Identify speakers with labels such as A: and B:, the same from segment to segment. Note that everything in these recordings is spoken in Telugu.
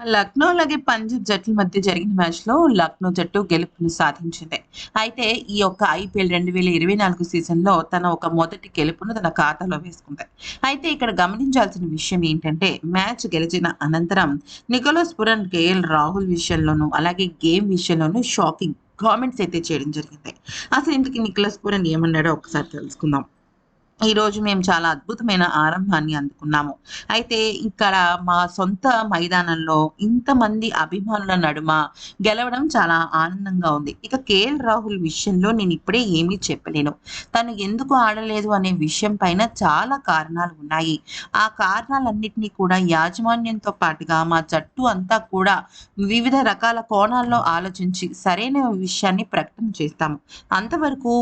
A: లక్నో అలాగే పంజాబ్ జట్ల మధ్య జరిగిన మ్యాచ్‌లో లక్నో జట్టు గెలుపును సాధించింది. అయితే ఈ యొక్క ఐపీఎల్ 2024 సీజన్‌లో తన ఒక మొదటి గెలుపును తన ఖాతాలో వేసుకుంది. అయితే ఇక్కడ గమనించాల్సిన విషయం ఏంటంటే మ్యాచ్ గెలిచిన అనంతరం నికోలస్ పురన్, కేఎల్ రాహుల్ విషయంలోనూ అలాగే గేమ్ విషయంలోనూ షాకింగ్ కామెంట్స్ అయితే చేయడం జరిగింది. అసలు ఇంతకీ నికోలస్ పురన్ ఏమన్నాడో ఒకసారి తెలుసుకుందాం. ఈరోజు మేము చాలా అద్భుతమైన ఆరంభాన్ని అందుకున్నాము. అయితే ఇక్కడ మా సొంత మైదానంలో ఇంతమంది అభిమానుల నడుమ గెలవడం చాలా ఆనందంగా ఉంది. ఇక కేఎల్ రాహుల్ విషయంలో నేను ఇప్పుడే ఏమీ చెప్పలేను. తను ఎందుకు ఆడలేదు అనే విషయం పైన చాలా కారణాలు ఉన్నాయి. ఆ కారణాలన్నిటిని కూడా యాజమాన్యంతో పాటుగా మా జట్టు అంతా కూడా వివిధ రకాల కోణాల్లో ఆలోచించి సరైన విషయాన్ని ప్రకటన చేస్తాము. అంతవరకు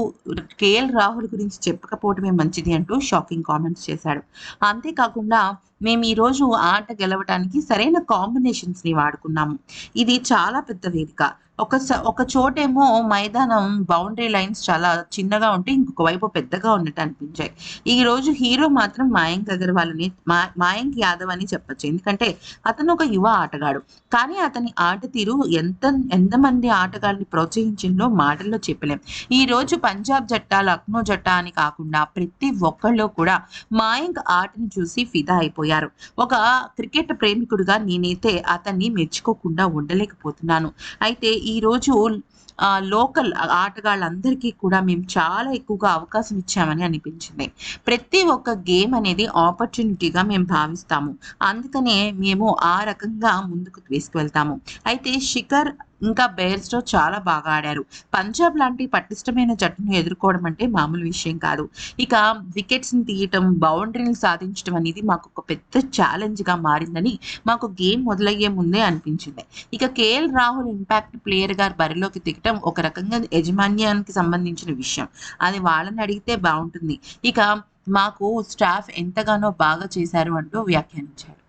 A: కేఎల్ రాహుల్ గురించి చెప్పకపోవటమే మంచిది అంటూ షాకింగ్ కామెంట్స్ చేశాడు. అంతేకాకుండా మేము ఈరోజు ఆట గెలవటానికి సరైన కాంబినేషన్స్‌ని వాడుకున్నాము. ఇది చాలా పెద్ద వేదిక. ఒక స ఒక చోటేమో మైదానం బౌండరీ లైన్స్ చాలా చిన్నగా ఉంటే ఇంకొక వైపు పెద్దగా ఉన్నట్టు అనిపించాయి. ఈ రోజు హీరో మాత్రం మాయంక్ అగర్వాల్ అని మా యాదవ్ అని చెప్పొచ్చు. ఎందుకంటే అతను ఒక యువ ఆటగాడు. కానీ అతని ఆట తీరు ఎంత ఎంతమంది ఆటగాళ్ళని ప్రోత్సహించిందో మాటల్లో చెప్పలేం. రోజు పంజాబ్ జట్టా, లక్నో జట్టా అని కాకుండా ప్రతి ఒక్కళ్ళు కూడా మాయంక్ ఆటను చూసి ఫిదా అయిపోయారు. ఒక క్రికెట్ ప్రేమికుడిగా నేనైతే అతన్ని మెచ్చుకోకుండా ఉండలేకపోతున్నాను. అయితే ఈరోజు లోకల్ ఆటగాళ్ళందరికీ కూడా మేము చాలా ఎక్కువగా అవకాశం ఇచ్చామని అనిపించింది. ప్రతి ఒక్క గేమ్ అనేది ఆపర్చునిటీగా మేము భావిస్తాము. అందుకనే మేము ఆ రకంగా ముందుకు తీసుకువెళ్తాము. అయితే శిఖర్ ఇంకా బెయిర్‌స్టో చాలా బాగా ఆడారు. పంజాబ్ లాంటి పటిష్టమైన జట్టును ఎదుర్కోవడం అంటే మామూలు విషయం కాదు. ఇక వికెట్స్‌ని తీయటం, బౌండరీని సాధించడం అనేది మాకు ఒక పెద్ద ఛాలెంజ్‌గా మారిందని మాకు గేమ్ మొదలయ్యే ముందే అనిపించింది. ఇక కేఎల్ రాహుల్ ఇంపాక్ట్ ప్లేయర్‌గా బరిలోకి దిగటం ఒక రకంగా యాజమాన్యానికి సంబంధించిన విషయం. అది వాళ్ళని అడిగితే బాగుంటుంది ఇక మాకు స్టాఫ్ ఎంతగానో బాగా చేశారు అంటూ వ్యాఖ్యానించారు.